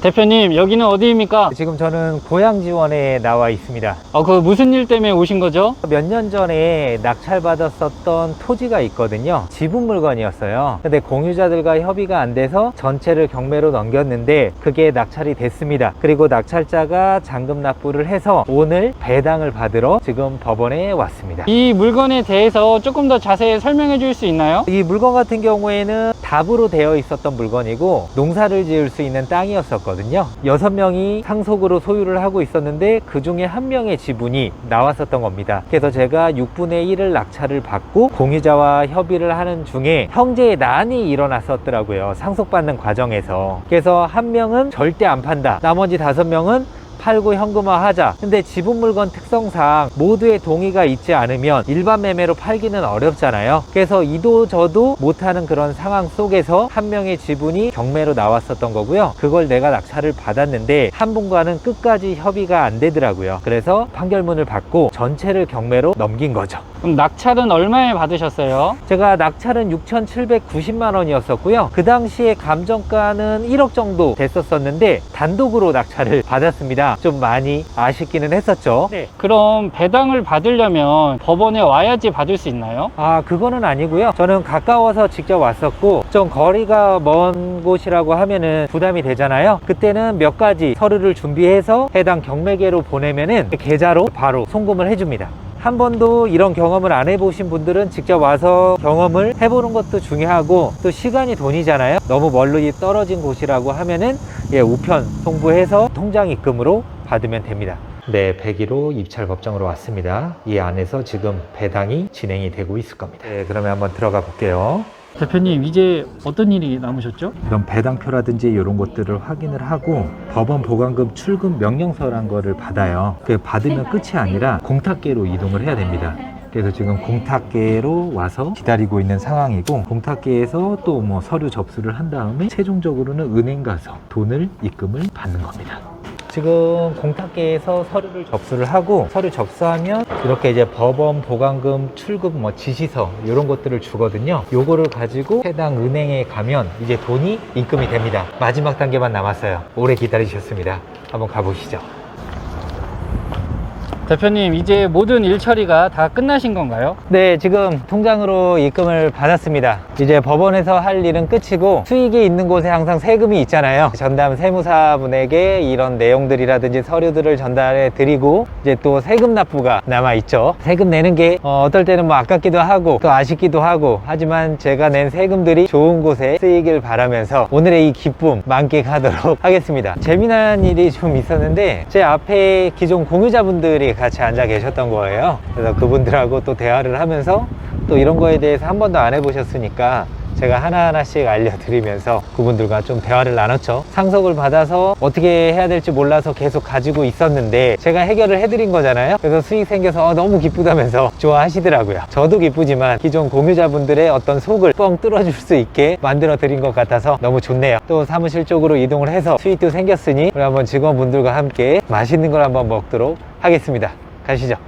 대표님 여기는 어디입니까? 지금 저는 고향지원에 나와 있습니다. 어, 그 무슨 일 때문에 오신 거죠? 몇 년 전에 낙찰받았었던 토지가 있거든요. 지분 물건이었어요. 근데 공유자들과 협의가 안 돼서 전체를 경매로 넘겼는데 그게 낙찰이 됐습니다. 그리고 낙찰자가 잔금 납부를 해서 오늘 배당을 받으러 지금 법원에 왔습니다. 이 물건에 대해서 조금 더 자세히 설명해 줄 수 있나요? 이 물건 같은 경우에는 답으로 되어 있었던 물건이고 농사를 지을 수 있는 땅이었었 거든요. 여섯 명이 상속으로 소유를 하고 있었는데 그 중에 한 명의 지분이 나왔었던 겁니다. 그래서 제가 6분의 1을 낙찰을 받고 공유자와 협의를 하는 중에 형제의 난이 일어났었더라고요. 상속받는 과정에서. 그래서 한 명은 절대 안 판다. 나머지 다섯 명은 팔고 현금화하자. 근데 지분 물건 특성상 모두의 동의가 있지 않으면 일반 매매로 팔기는 어렵잖아요. 그래서 이도 저도 못하는 그런 상황 속에서 한 명의 지분이 경매로 나왔었던 거고요. 그걸 내가 낙찰을 받았는데 한 분과는 끝까지 협의가 안 되더라고요. 그래서 판결문을 받고 전체를 경매로 넘긴 거죠. 그럼 낙찰은 얼마에 받으셨어요? 제가 낙찰은 6,790만 원이었었고요. 그 당시에 감정가는 1억 정도 됐었었는데 단독으로 낙찰을 받았습니다. 좀 많이 아쉽기는 했었죠. 네. 그럼 배당을 받으려면 법원에 와야지 받을 수 있나요? 아, 그거는 아니고요. 저는 가까워서 직접 왔었고, 좀 거리가 먼 곳이라고 하면은 부담이 되잖아요. 그때는 몇 가지 서류를 준비해서 해당 경매계로 보내면은 계좌로 바로 송금을 해줍니다. 한 번도 이런 경험을 안 해보신 분들은 직접 와서 경험을 해보는 것도 중요하고 또 시간이 돈이잖아요. 너무 멀리 떨어진 곳이라고 하면은 예, 우편 송부해서 통장 입금으로 받으면 됩니다. 네, 101호 입찰 법정으로 왔습니다. 이 안에서 지금 배당이 진행이 되고 있을 겁니다. 네, 그러면 한번 들어가 볼게요. 대표님 이제 어떤 일이 남으셨죠? 이런 배당표라든지 이런 것들을 확인을 하고 법원 보관금 출금 명령서란 거를 받아요. 그 받으면 끝이 아니라 공탁계로 이동을 해야 됩니다. 그래서 지금 공탁계로 와서 기다리고 있는 상황이고 공탁계에서 또 뭐 서류 접수를 한 다음에 최종적으로는 은행 가서 돈을 입금을 받는 겁니다. 지금 공탁계에서 서류를 접수를 하고 서류 접수하면 이렇게 이제 법원 보관금 출금 뭐 지시서 이런 것들을 주거든요. 요거를 가지고 해당 은행에 가면 이제 돈이 입금이 됩니다. 마지막 단계만 남았어요. 오래 기다리셨습니다. 한번 가보시죠. 대표님 이제 모든 일 처리가 다 끝나신 건가요? 네, 지금 통장으로 입금을 받았습니다. 이제 법원에서 할 일은 끝이고 수익이 있는 곳에 항상 세금이 있잖아요. 전담 세무사분에게 이런 내용들이라든지 서류들을 전달해 드리고 이제 또 세금 납부가 남아 있죠. 세금 내는 게 어, 떨 때는 뭐 아깝기도 하고 또 아쉽기도 하고 하지만 제가 낸 세금들이 좋은 곳에 쓰이길 바라면서 오늘의 이 기쁨 만끽하도록 하겠습니다. 재미난 일이 좀 있었는데 제 앞에 기존 공유자분들이 같이 앉아 계셨던 거예요. 그래서 그분들하고 또 대화를 하면서 또 이런 거에 대해서 한 번도 안 해보셨으니까 제가 하나하나씩 알려드리면서 그분들과 좀 대화를 나눴죠. 상속을 받아서 어떻게 해야 될지 몰라서 계속 가지고 있었는데 제가 해결을 해드린 거잖아요. 그래서 수익 생겨서 어, 너무 기쁘다면서 좋아하시더라고요. 저도 기쁘지만 기존 공유자분들의 어떤 속을 뻥 뚫어줄 수 있게 만들어 드린 것 같아서 너무 좋네요. 또 사무실 쪽으로 이동을 해서 수익도 생겼으니 우리 한번 직원분들과 함께 맛있는 걸 한번 먹도록 하겠습니다. 가시죠.